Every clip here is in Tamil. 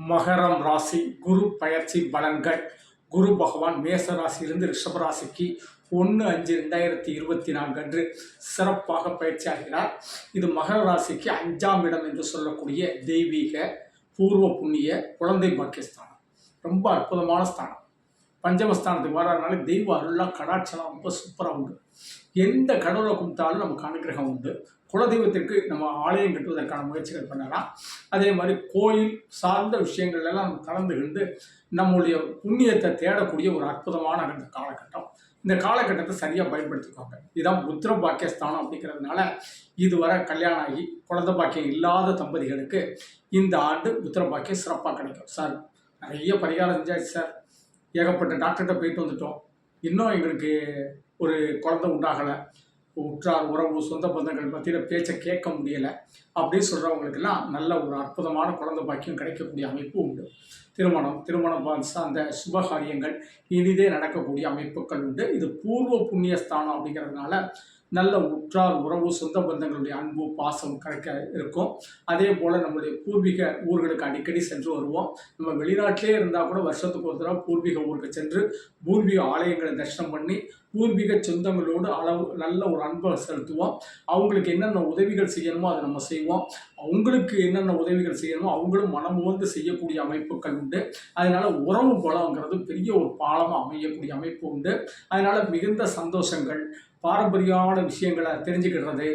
மகரம் ராசி குரு பயிற்சி பலன்கள். குரு பகவான் மேச ராசியிலிருந்து ரிஷப ராசிக்கு ஒன்று அஞ்சு ரெண்டாயிரத்தி இருபத்தி நான்கு அன்று சிறப்பாக பயிற்சி ஆகிறார். இது மகர ராசிக்கு அஞ்சாம் இடம் என்று சொல்லக்கூடிய தெய்வீக பூர்வ புண்ணிய குழந்தை பாக்கியஸ்தானம். ரொம்ப அற்புதமான ஸ்தானம். பஞ்சமஸ்தானத்துக்கு வர்றதுனால தெய்வ அருளாக கடாட்சலாம் ரொம்ப சூப்பராக உண்டு. எந்த கடவுளை கும்பிட்டாலும் நமக்கு அனுகிரகம் உண்டு. குலதெய்வத்திற்கு நம்ம ஆலயம் கட்டுவதற்கான முயற்சிகள் பண்ணலாம். அதே மாதிரி கோயில் சார்ந்த விஷயங்கள் எல்லாம் நம்ம கலந்துகிட்டு நம்முடைய புண்ணியத்தை தேடக்கூடிய ஒரு அற்புதமான அந்த காலகட்டம். இந்த காலகட்டத்தை சரியாக பயன்படுத்திக்கோங்க. இதுதான் புத்திர பாக்கியஸ்தானம் அப்படிங்கிறதுனால இதுவரை கல்யாணம் ஆகி குழந்தை பாக்கியம் இல்லாத தம்பதிகளுக்கு இந்த ஆண்டு புத்திர பாக்கியம் சிறப்பாக கிடைக்கும். சார் நிறைய பரிகாரம் செஞ்சாச்சு சார். ஏகப்பட்ட டாக்டர்கிட்ட போயிட்டு வந்துட்டோம். இன்னும் எங்களுக்கு ஒரு குழந்தை உண்டாகலை. உற்றார் உறவு சொந்த பந்தங்கள் மத்தியில் பேச்சை கேட்க முடியலை. அப்படின்னு சொல்கிறவங்களுக்கெல்லாம் நல்ல ஒரு அற்புதமான குழந்தை பாக்கியம் கிடைக்கக்கூடிய அமைப்பு உண்டு. திருமணம் திருமணம் சார்ந்த சுபகாரியங்கள் இனிதே நடக்கக்கூடிய அமைப்புகள் உண்டு. இது பூர்வ புண்ணிய ஸ்தானம் அப்படிங்கிறதுனால நல்ல உற்றார் உறவு சொந்த பந்தங்களுடைய அன்பு பாசம் கிடைக்க இருக்கும். அதே போல் நம்மளுடைய பூர்வீக ஊர்களுக்கு அடிக்கடி சென்று வருவோம். நம்ம வெளிநாட்டிலே இருந்தால் கூட வருஷத்துக்கு ஒரு தடவை பூர்வீக ஊருக்கு சென்று பூர்வீக ஆலயங்களை தரிசனம் பண்ணி பூர்வீக சொந்தங்களோடு அளவு நல்ல ஒரு அன்பை செலுத்துவோம். அவங்களுக்கு என்னென்ன உதவிகள் செய்யணுமோ அதை நம்ம செய்வோம். அவங்களுக்கு என்னென்ன உதவிகள் செய்யணுமோ அவங்களும் மனம் வந்து செய்யக்கூடிய அமைப்புகள் உண்டு. அதனால் உறவு பலங்கிறது பெரிய ஒரு பாலமாக அமையக்கூடிய அமைப்பு உண்டு. அதனால் மிகுந்த சந்தோஷங்கள் பாரம்பரியமான விஷயங்களை தெரிஞ்சுக்கிடுறது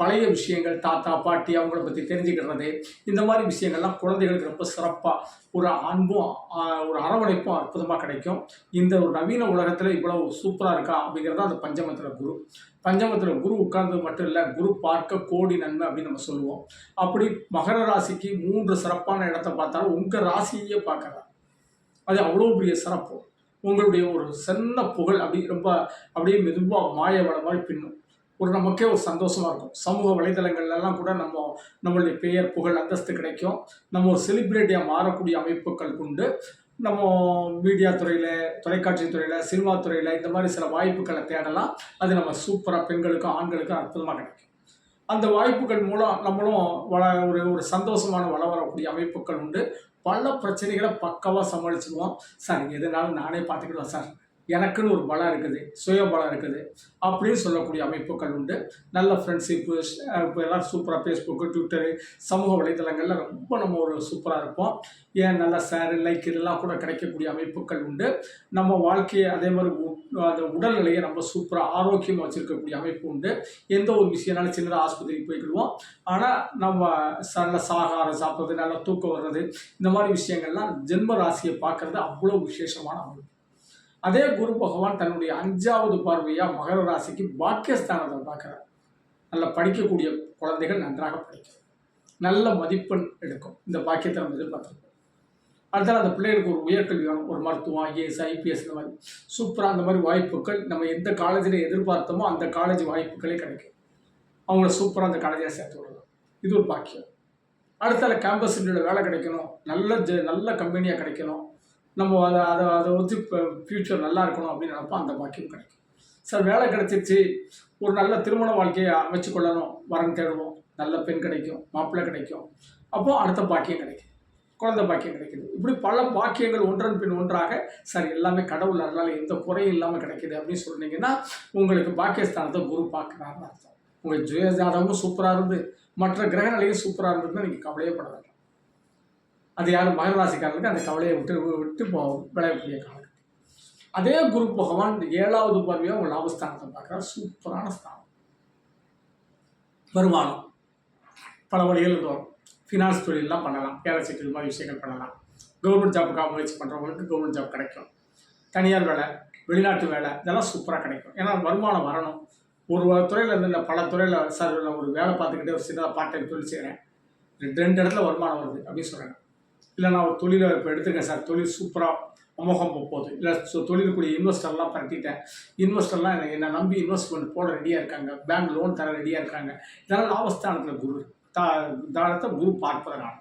பழைய விஷயங்கள் தாத்தா பாட்டி அவங்கள பற்றி தெரிஞ்சுக்கிறது இந்த மாதிரி விஷயங்கள்லாம் குழந்தைகளுக்கு ரொம்ப சிறப்பாக ஒரு அன்பும் ஒரு அரவணைப்பும் அற்புதமாக கிடைக்கும். இந்த ஒரு நவீன உலகத்தில் இவ்வளவு சூப்பராக இருக்கா அப்படிங்கிறது அந்த பஞ்சமத்தில் குரு. பஞ்சமத்தில் குரு உட்கார்ந்தது மட்டும் இல்லை குரு பார்க்க கோடி நன்மை அப்படின்னு நம்ம சொல்லுவோம். அப்படி மகர ராசிக்கு மூன்று சிறப்பான இடத்த பார்த்தாலும் உங்கள் ராசியே பார்க்கலாம் அது அவ்வளோ பெரிய சிறப்பு. உங்களுடைய ஒரு சின்ன புகழ் அப்படி ரொம்ப அப்படியே மெதுவாக மாய வள மாதிரி பின்னும். ஒரு நமக்கே ஒரு சந்தோஷமாக இருக்கும். சமூக வலைதளங்கள்லாம் கூட நம்ம நம்மளுடைய பெயர் புகழ் அந்தஸ்து கிடைக்கும். நம்ம ஒரு செலிப்ரிட்டியாக மாறக்கூடிய அமைப்புகள் உண்டு. நம்ம மீடியா துறையில் தொலைக்காட்சி துறையில் சினிமா துறையில் இந்த மாதிரி சில வாய்ப்புகளை தேடலாம். அது நம்ம சூப்பராக பெண்களுக்கும் ஆண்களுக்கும் அற்புதமாக கிடைக்கும். அந்த வாய்ப்புகள் மூலம் நம்மளும் வள ஒரு ஒரு சந்தோஷமான வள வரக்கூடிய அமைப்புகள் உண்டு. பல பிரச்சனைகளை பக்காவாக சமாளிச்சிடுவோம் சார் எதுனாலும் நானே பார்த்துக்கிடுவேன் சார். எனக்குன்னு ஒரு பலம் இருக்குது சுய பலம் இருக்குது அப்படின்னு சொல்லக்கூடிய அமைப்புகள் உண்டு. நல்ல ஃப்ரெண்ட்ஷிப்பு இப்போ எல்லாம் சூப்பராக ஃபேஸ்புக்கு ட்விட்டரு சமூக வலைதளங்களில் ரொம்ப நம்ம ஒரு சூப்பராக இருப்போம். ஏன் நல்ல சேரு லைக் இதெல்லாம் கூட கிடைக்கக்கூடிய அமைப்புகள் உண்டு. நம்ம வாழ்க்கையை அதே மாதிரி அந்த உடல்நிலையை நம்ம சூப்பராக ஆரோக்கியமாக வச்சுருக்கக்கூடிய அமைப்பு உண்டு. எந்த ஒரு விஷயம்னாலும் சின்னதாக ஆஸ்பத்திரிக்கு போய்க்கிடுவோம். ஆனால் நம்ம ச- நல்ல சாகாரம் சாப்பிட்றது நல்லா தூக்கம் வர்றது இந்த மாதிரி விஷயங்கள்லாம் ஜென்ம ராசியை பார்க்கறது அவ்வளோ விசேஷமான அமைப்பு. அதே குரு பகவான் தன்னுடைய அஞ்சாவது பார்வையாக மகர ராசிக்கு பாக்கியஸ்தானத்தை பார்க்குறார். நல்ல படிக்கக்கூடிய குழந்தைகள் நன்றாக படிக்கும். நல்ல மதிப்பெண் எடுக்கும். இந்த பாக்கியத்தை நம்ம எதிர்பார்த்துருக்கோம். அடுத்தால் அந்த பிள்ளைகளுக்கு ஒரு உயர்கல்வி வேணும். ஒரு மருத்துவம் ஐஏஎஸ் ஐபிஎஸ் இந்த மாதிரி. சூப்பராக அந்த மாதிரி வாய்ப்புகள் நம்ம எந்த காலேஜில் எதிர்பார்த்தோமோ அந்த காலேஜ் வாய்ப்புகளே கிடைக்கும். அவங்கள சூப்பராக அந்த காலேஜில் சேர்த்து விடலாம். இது ஒரு பாக்கியம். அடுத்தால கேம்பஸ் வேலை கிடைக்கணும். நல்ல ஜ நல்ல கம்பெனியாக கிடைக்கணும். நம்ம அதை அதை அதை வந்து இப்போ ஃப்யூச்சர் நல்லா இருக்கணும் அப்படின்னு நினப்போம் அந்த பாக்கியம் கிடைக்கும். சார் வேலை கிடைச்சிருச்சு. ஒரு நல்ல திருமண வாழ்க்கையை அமைச்சு கொள்ளணும். வரன் தேடுவோம். நல்ல பெண் கிடைக்கும். மாப்பிள்ளை கிடைக்கும். அப்போது அடுத்த பாக்கியம் கிடைக்கும். குழந்தை பாக்கியம் கிடைக்குது. இப்படி பல பாக்கியங்கள் ஒன்றன் பின் ஒன்றாக சார் எல்லாமே கடவுள் அதனால் எந்த குறையும் இல்லாமல் கிடைக்குது அப்படின்னு சொன்னீங்கன்னா உங்களுக்கு பாக்கியஸ்தானத்தை குரு பார்க்குறாருன்னு அர்த்தம். உங்கள் ஜெயஜாதகமும் சூப்பராக இருந்து மற்ற கிரக நிலையும் சூப்பராக இருந்ததுன்னா நீங்கள் கவலையே பட வேண்டாம் அது யாரும் மகர ராசிக்காரர்களுக்கு அந்த கவலையை விட்டு விட்டு போ விளையக்கூடிய காலம் அதே குரு பகவான் ஏழாவது பார்வையாக உங்கள் லாபஸ்தானத்தை பார்க்குறாரு. சூப்பரான ஸ்தானம். வருமானம். பல வழிகள் வரும் ஃபினான்ஸ் தொழிலெலாம் பண்ணலாம். வேலை சீட்டு மாதிரி விஷயங்கள் பண்ணலாம். கவர்மெண்ட் ஜாப்புக்காக முயற்சி பண்ணுறவங்களுக்கு கவர்மெண்ட் ஜாப் கிடைக்கும். தனியார் வேலை வெளிநாட்டு வேலை இதெல்லாம் சூப்பராக கிடைக்கும். ஏன்னா வருமானம் வரணும். ஒரு துறையில் இருந்து இல்லை பல துறையில் சார் நான் ஒரு வேலை பார்த்துக்கிட்டே ஒரு சின்னதாக பார்ட் டைம் தொழில் செய்கிறேன் ரெண்டு ரெண்டு இடத்துல வருமானம் வருது அப்படின்னு சொல்கிறேன் இல்லை நான் ஒரு தொழிலை இப்போ எடுத்துருக்கேன் சார். தொழில் சூப்பராக அமோகம் போகுது. இல்லை ஸோ தொழிலுக்குரிய இன்வெஸ்டர்லாம் பரட்டிட்டேன் இன்வெஸ்டர்லாம் எனக்கு என்னை நம்பி இன்வெஸ்ட்மெண்ட் போட ரெடியாக இருக்காங்க. பேங்க் லோன் தர ரெடியாக இருக்காங்க. இதனால் லாபஸ்தானத்தில் குரு தா தானத்தை குரு பார்ப்பதனால.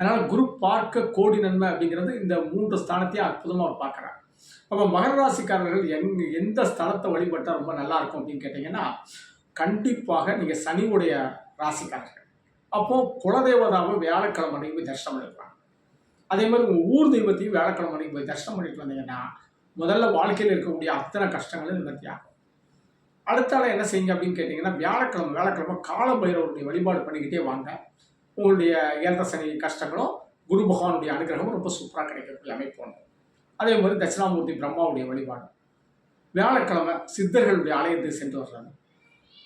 அதனால் குரு பார்க்க கோடி நன்மை அப்படிங்கிறது இந்த மூன்று ஸ்தானத்தையும் அற்புதமாக அவர் பார்க்குறார். அப்போ மகர ராசிக்காரர்கள் எங் எந்த ஸ்தலத்தை வழிபட்டால் ரொம்ப நல்லா இருக்கும் அப்படின்னு கேட்டிங்கன்னா கண்டிப்பாக நீங்கள் சனியுடைய ராசிக்காரர்கள். அப்போது குலதெய்வதாவை வியாழக்கிழமை அன்னைக்கு போய் தரிசனம் எடுக்கிறாங்க அதே மாதிரி உங்கள் ஊர் தெய்வத்தையும் வேலைக்கிழமை அன்னைக்கு போய் தரிசனம் பண்ணிட்டு வந்தீங்கன்னா முதல்ல வாழ்க்கையில் இருக்கக்கூடிய அத்தனை கஷ்டங்களும் நிவர்த்தியாகும் அடுத்த ஆள் என்ன செய்யுங்க அப்படின்னு கேட்டிங்கன்னா வியாழக்கிழமை வேலைக்கிழமை கால பைரவருடைய வழிபாடு பண்ணிக்கிட்டே வாங்க. உங்களுடைய ஏழரை சனி கஷ்டங்களும் குரு பகவானுடைய அனுகிரகமும் ரொம்ப சூப்பராக கிடைக்கிறதுக்கு அமைப்பு ஒன்று அதே மாதிரி தட்சிணாமூர்த்தி பிரம்மாவுடைய வழிபாடு. வியாழக்கிழமை சித்தர்களுடைய ஆலயத்துக்கு சென்று வர்றாங்க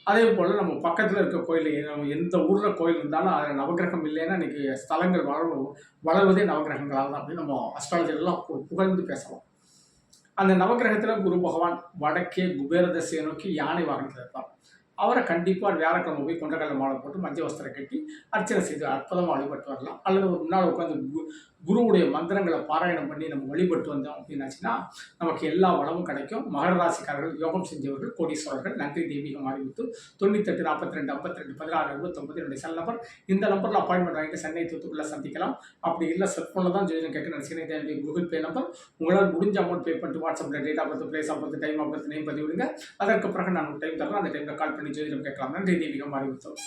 அதே போல் நம்ம பக்கத்தில் இருக்க கோயில் நம்ம எந்த ஊரில் கோயில் இருந்தாலும் அதில் நவகிரகம் இல்லைன்னா இன்றைக்கி ஸ்தலங்கள் வளரும் வளர்வதே நவகிரகங்களால் தான் அப்படின்னு நம்ம அஸ்ட்ராலஜர்லாம் புகழ்ந்து பேசலாம். அந்த நவகிரகத்தில் குரு பகவான் வடக்கே குபேர திசையை நோக்கி யானை வாகனத்தில் இருப்பார். அவரை கண்டிப்பாக வியாழக்கிழமை போய் கொண்டக்கடலை மாலை போட்டு மஞ்சள் வஸ்திரம் கட்டி அர்ச்சனை செய்து அற்புதமாக வழிபட்டு வரலாம். அல்லது ஒரு முன்னாள் உட்காந்து கு குருவுடைய மந்திரங்களை பாராயணம் பண்ணி நம்ம வழிபட்டு வந்தோம் அப்படின்னாச்சுன்னா நமக்கு எல்லா வளமும் கிடைக்கும். மகர ராசிக்காரர்கள் யோகம் செஞ்சவர்கள் கோடீஸ்வரர்கள் நன்றி தெய்வீகம் அறிவித்து தொண்ணூத்தெட்டு நாற்பத்தி ரெண்டு ஐம்பத்தி ரெண்டு பதினாறு எழுபத்தொம்பது என்னுடைய செல் நம்பர் இந்த நம்பரில் அப்பாயின்மெண்ட் வாங்கிட்டு சென்னை தூத்துக்குள்ள சந்திக்கலாம். அப்படி இல்லை செல்ஃபோனில் தான் ஜோதிடம் கேட்க நினச்சிங்கன்னா இது என்னுடைய கூகுள் பே நம்பர் உங்களால் முடிஞ்ச அமௌண்ட் பே பண்ணிட்டு வாட்ஸ்அப்பில் date of birth place of birth time of birth name பதிவிடுங்க. அதற்கு பிறகு நான் டைம் தரேன். அந்த டைமில் கால் பண்ணி ஜோதிடம் கேட்கலாம். நன்றி தெய்வீகம் அறிவித்தோம்